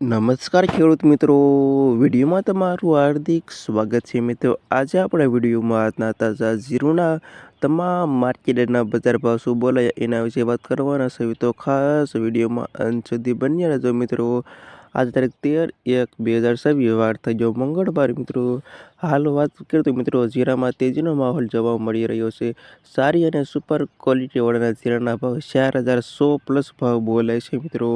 નમસ્કાર ખેડૂત મિત્રો. વિડીયોમાં તમારું હાર્દિક સ્વાગત છે મિત્રો. આજે આપણે વિડીયોમાં આજના તાજા ઝીરોના તમામ માર્કેટના બજાર ભાવ શું બોલાય એના વિશે વાત કરવાના છે. તો ખાસ વિડીયોમાં અંત સુધી બન્યા રહેજો મિત્રો. આજ તારીખ તેર એક બે હજાર છવ્વીસ, વાર થઈ ગયો મંગળવાર મિત્રો. હાલ વાત કરીએ તો મિત્રો જીરામાં તેજીનો માહોલ જોવા મળી રહ્યો છે. સારી અને સુપર ક્વોલિટીવાળાના જીરાના ભાવ ચાર હજાર સો પ્લસ ભાવ બોલાય છે મિત્રો.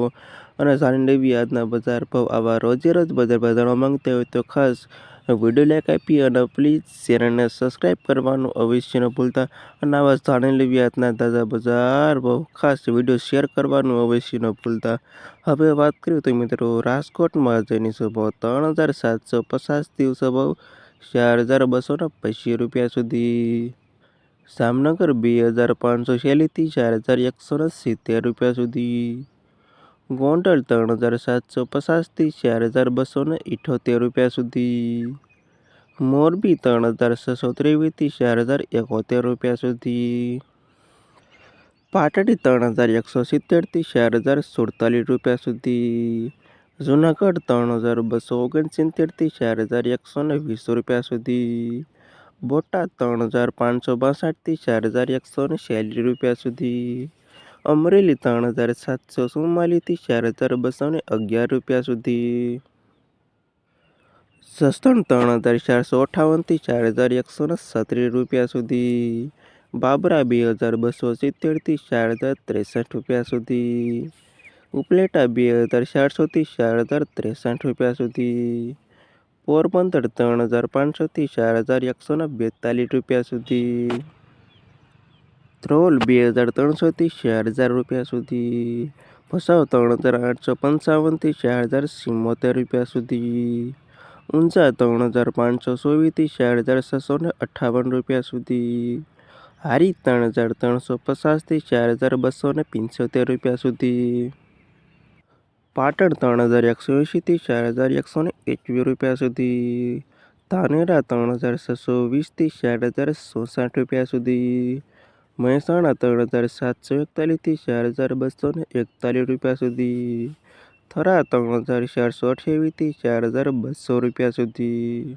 અને સારી નવી આજના બજાર ભાવ આવા રોજે રોજ બજાર જાણવા માંગતા હોય તો ખાસ વીડિયો લાઈક આપી અને પ્લીઝ ચેનલને સબસ્ક્રાઈબ કરવાનું અવશ્ય ન ભૂલતા. અને આવા જાણી લેવી આજના તાજા બજાર બહુ ખાસ વીડિયો શેર કરવાનું અવશ્ય ન ભૂલતા. હવે વાત કરીએ તો મિત્રો રાજકોટમાં જેની સ્વભાવ ત્રણ હજાર સાતસો પચાસ દિવસ ભાવ ચાર હજાર બસો ને પચીસ રૂપિયા સુધી. જામનગર બે હજાર પાંચસો છેલ્લીથી ચાર હજાર એકસો ને સિત્તેર રૂપિયા સુધી. ગોંડલ ત્રણ હજાર સાતસો પચાસથી ચાર હજાર બસો ને ઇઠોતેર રૂપિયા સુધી. મોરબી ત્રણ હજાર છસો ત્રેવીસથી ચાર હજાર એકોતેર રૂપિયા સુધી. પાટડી ત્રણ હજાર એકસો સિત્તેરથી ચાર હજાર સુડતાલીસ રૂપિયા સુધી. જુનાગઢ ત્રણ હજાર બસો ઓગણસિત્તેરથી ચાર હજાર એકસો ને વીસ રૂપિયા સુધી. બોટાદ ત્રણ હજાર પાંચસો બાસઠથી ચાર હજાર એકસો ને રૂપિયા સુધી. અમરેલી ત્રણ હજાર સાતસો ચુમ્માલીસથી ચાર હજાર બસો ને અગિયાર રૂપિયા સુધી. સસ્તણ ત્રણ હજાર ચારસો અઠાવનથી ચાર હજાર એકસો ને સત્રીસ રૂપિયા સુધી. બાબરા બે હજાર બસો સિત્તેરથી ચાર હજાર ત્રેસઠ રૂપિયા સુધી. ઉપલેટા બે હજાર ચારસોથી ચાર હજાર ત્રેસઠ રૂપિયા સુધી. પોરબંદર ત્રણ હજાર પાંચસોથી ચાર હજાર એકસો ને બેતાલીસ રૂપિયા સુધી. ધ્રોલ બે હજાર ત્રણસોથી ચાર હજાર રૂપિયા સુધી. ભસાવ ત્રણ હજાર આઠસો પંચાવનથી ચાર હજાર સિત્તોતેર રૂપિયા સુધી. ઊંઝા ત્રણ હજાર પાંચસો ચોવીસથી ચાર હજાર છસો ને અઠ્ઠાવન રૂપિયા સુધી. હારી ત્રણ હજાર ત્રણસો પચાસથી ચાર હજાર બસો ને પંચોતેર રૂપિયા સુધી. પાટણ ત્રણ હજાર એકસો એંશીથી ચાર હજાર એકસો ને એકવીસ રૂપિયા સુધી. ધાનેરા ત્રણ હજાર છસો વીસથી ચાર હજાર ચોસાઠ રૂપિયા સુધી. મહેસાણા ત્રણ હજાર સાતસો એકતાલીસથી ચાર હજાર બસો ને એકતાલીસ રૂપિયા સુધી. થરા ત્રણ હજાર ચારસો અઠ્યાવીસથી ચાર હજાર બસો રૂપિયા સુધી.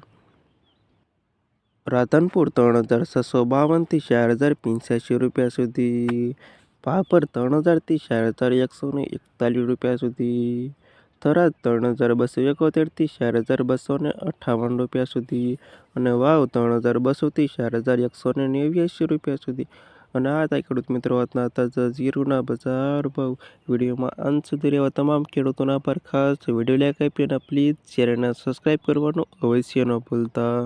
રાધનપુર ત્રણ હજાર છસો બાવનથી ચાર હજાર પંચ્યાસી રૂપિયા સુધી. પાપર ત્રણ હજારથી ચાર હજાર એકસો ને એકતાલીસ રૂપિયા સુધી. થરાદ ત્રણ હજાર બસો એકોતેરથી ચાર હજાર બસો ને અઠ્ઠાવન રૂપિયા સુધી. અને વાવ ત્રણ હજાર બસોથી ચાર હજાર એકસો ને નેવ્યાસી રૂપિયા સુધી. અને આ હતા ખેડૂત મિત્રો, આજના તાજા જીરુના બજાર ભાવ વિડીયોમાં અંત સુધી રહેવા તમામ ખેડૂતોના પર ખાસ વીડિયો લાઈક આપી અને પ્લીઝ ચેનલને સબસ્ક્રાઈબ કરવાનું અવશ્ય ન ભૂલતા.